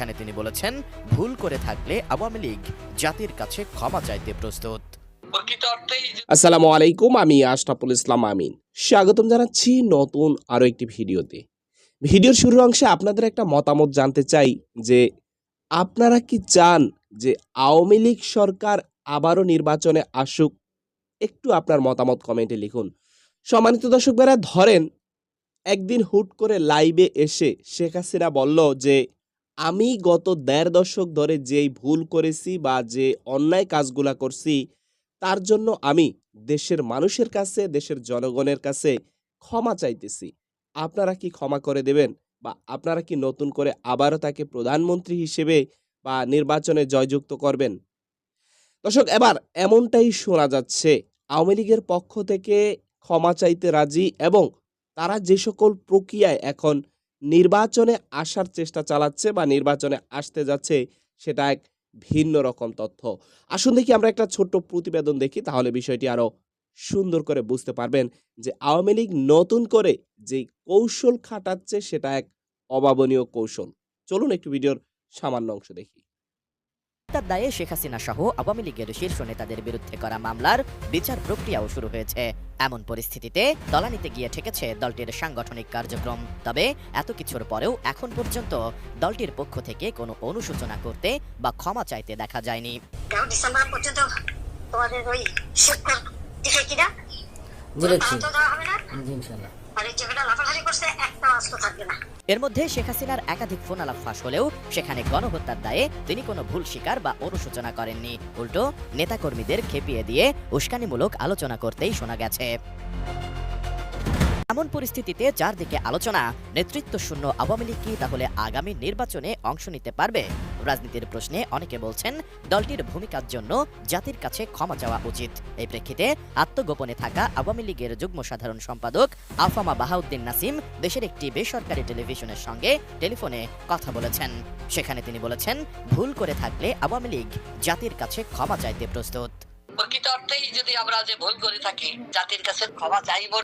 সেখানে তিনি বলেছেন ভুল করে থাকলে আওয়ামী লীগ জাতির কাছে ক্ষমা চাইতে প্রস্তুত। আসসালামু আলাইকুম আমি আশরাফুল ইসলাম আমিন। স্বাগতম জানাচ্ছি নতুন আরও একটি ভিডিওতে। ভিডিওর শুরুর অংশে আপনাদের একটা মতামত জানতে চাই যে আপনারা কি চান যে আওয়ামী লীগ সরকার আবারও নির্বাচনে আসুক? একটু আপনার মতামত কমেন্টে লিখুন। সম্মানিত দর্শক ভাইরা ধরেন একদিন হুট করে লাইভে এসে শেখ হাসিনা বলল যে আমি গত দেড় দশক ধরে যেই ভুল করেছি বা যে অন্যায় কাজগুলা করছি, তার জন্য আমি দেশের মানুষের কাছে, দেশের জনগণের কাছে ক্ষমা চাইতেছি। আপনারা কি ক্ষমা করে দেবেন বা আপনারা কি নতুন করে আবারও তাকে প্রধানমন্ত্রী হিসেবে বা নির্বাচনে জয়যুক্ত করবেন? দর্শক, এবার এমনটাই শোনা যাচ্ছে, আওয়ামী লীগের পক্ষ থেকে ক্ষমা চাইতে রাজি এবং তারা যে সকল প্রক্রিয়ায় এখন নির্বাচনে আসার চেষ্টা চালাচ্ছে বা নির্বাচনে আসতে যাচ্ছে সেটা এক ভিন্ন রকম তথ্য। আসুন দেখি আমরা একটা ছোট্ট প্রতিবেদন দেখি, তাহলে বিষয়টি আরও সুন্দর করে বুঝতে পারবেন যে আওয়ামী লীগ নতুন করে যে কৌশল খাটাচ্ছে সেটা এক অভাবনীয় কৌশল। চলুন একটু ভিডিওর সামান্য অংশ দেখি। তার দায়ে শেখ হাসিনা সহ আওয়ামী লীগের শীর্ষ নেতাদের বিরুদ্ধে করা মামলার বিচার প্রক্রিয়াও শুরু হয়েছে। এমন পরিস্থিতিতে তলানিতে গিয়ে ঠেকেছে দলটির সাংগঠনিক কার্যক্রম। তবে এত কিছুর পরেও এখন পর্যন্ত দলটির পক্ষ থেকে কোনো অনুশোচনা করতে বা ক্ষমা চাইতে দেখা যায়নি। ডিসেম্বর পর্যন্ত তোমাদের ওই শিক্ষক দিকে কিনা বলেছি। তো হবে না? জি, এর মধ্যে শেখ হাসিনার একাধিক ফোন আলাপ ফাঁস হলেও সেখানে গণহত্যার দায়ে তিনি কোনো ভুল স্বীকার বা অনুশোচনা করেননি। উল্টো, নেতাকর্মীদের খেপিয়ে দিয়ে উস্কানিমূলক আলোচনা করতেই শোনা গেছে। এমন পরিস্থিতিতে চারদিকে আলোচনা, নেতৃত্ব শূন্য আওয়ামী লীগ কি তাহলে আগামী নির্বাচনে অংশ নিতে পারবে? রাজনীতির প্রশ্নে অনেকে বলছেন, দলটির ভূমিকার জন্য জাতির কাছে ক্ষমা চাওয়া উচিত। এই প্রেক্ষিতে আত্মগোপনে থাকা আওয়ামী লীগের যুগ্ম সাধারণ সম্পাদক আফামা বাহাউদ্দিন নাসিম দেশের একটি বেসরকারি টেলিভিশনের সঙ্গে টেলিফোনে কথা বলেছেন। সেখানে তিনি বলেছেন, ভুল করে থাকলে আওয়ামী লীগ জাতির কাছে ক্ষমা চাইতে প্রস্তুত।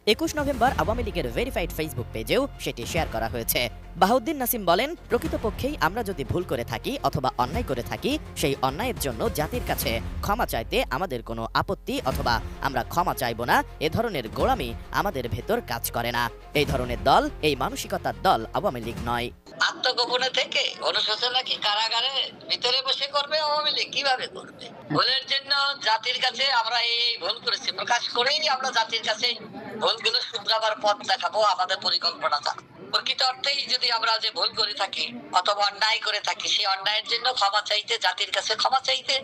একুশ নভেম্বর আওয়ামী লীগের ভেরিফাইড ফেসবুক পেজেও সেটি শেয়ার করা হয়েছে। নাসিম বলেন, প্রকৃতপক্ষেই আমরা যদি ভুল করে থাকি অথবা অন্যায় করে থাকি, সেই অন্যায়ের জন্য জাতির কাছে ক্ষমা চাইতে আমাদের কোনো আপত্তি অথবা আমরা ক্ষমা চাইব না, এ ধরনের গোড়ামি আমাদের ভেতর কাজ করে না। এই ধরনের দল, এই মানসিকতার দল আওয়ামী লীগ নয়। আত্মগোপনে থেকে অনুশোচনা কি কারাগারে ভিতরে বসে করবে আওয়ামী কীভাবে করবে? ভুলের জন্য জাতির কাছে আমরা এই ভুল করেছি। প্রকাশ করেই আমরা জাতির কাছে ভুলগুলো শুধরাবার পথ দেখাবো, আমাদের পরিকল্পনা প্রকৃত অর্থেই যদি আমরা যে ভুল করে থাকি অথবা অন্যায় করে থাকি, সেই অন্যায়ের জন্য ক্ষমা চাইতে, জাতির কাছে ক্ষমা চাইতে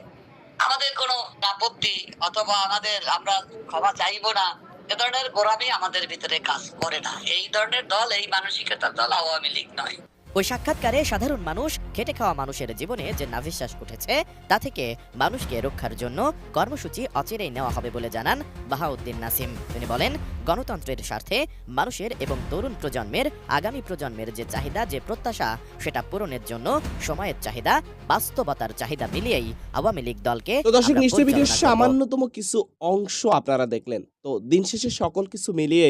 আমাদের কোনো আপত্তি অথবা আমাদের আমরা ক্ষমা চাইব না, এ ধরনের গোড়ামি আমাদের ভিতরে কাজ করে না। এই ধরনের দল, এই মানসিকতার দল আওয়ামী লীগ নয়। ওই সাক্ষাৎকারে সাধারণ মানুষ খেটে খাওয়া মানুষের জীবনে যে নাভিশ্বাস উঠেছে তা থেকে মানুষকে রক্ষার জন্য কর্মসূচি অচিরেই নেওয়া হবে বলে জানান বাহাউদ্দিন নাসিম। তিনি বলেন গণতন্ত্রের স্বার্থে মানুষের এবং তরুণ প্রজন্মের আগামী প্রজন্মের যে চাহিদা যে প্রত্যাশা সেটা পূরণের জন্য সময়ের চাহিদা বাস্তবতার চাহিদা মিলিয়েই আওয়ামী লীগ দলকে দর্শক নিশ্চয়ই ভিডিওর সামান্যতম কিছু অংশ আপনারা দেখলেন। তো দিন শেষে সকল কিছু মিলিয়ে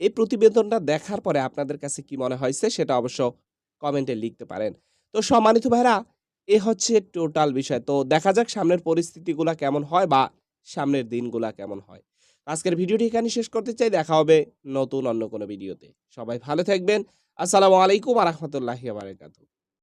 এই প্রতিবেদনটা দেখার পরে আপনাদের কাছে কি মনে হয়েছে সেটা অবশ্য কমেন্টে লিখতে পারেন। তো সম্মানিত ভাইরা এ হচ্ছে টোটাল বিষয়। তো দেখা যাক সামনের পরিস্থিতিগুলা কেমন হয় বা সামনের দিনগুলা কেমন হয়। আজকের ভিডিওটি এখানে শেষ করতে চাই। দেখা হবে নতুন অন্য কোনো ভিডিওতে। সবাই ভালো থাকবেন। আসসালামু আলাইকুম আ রহমতুল্লাহি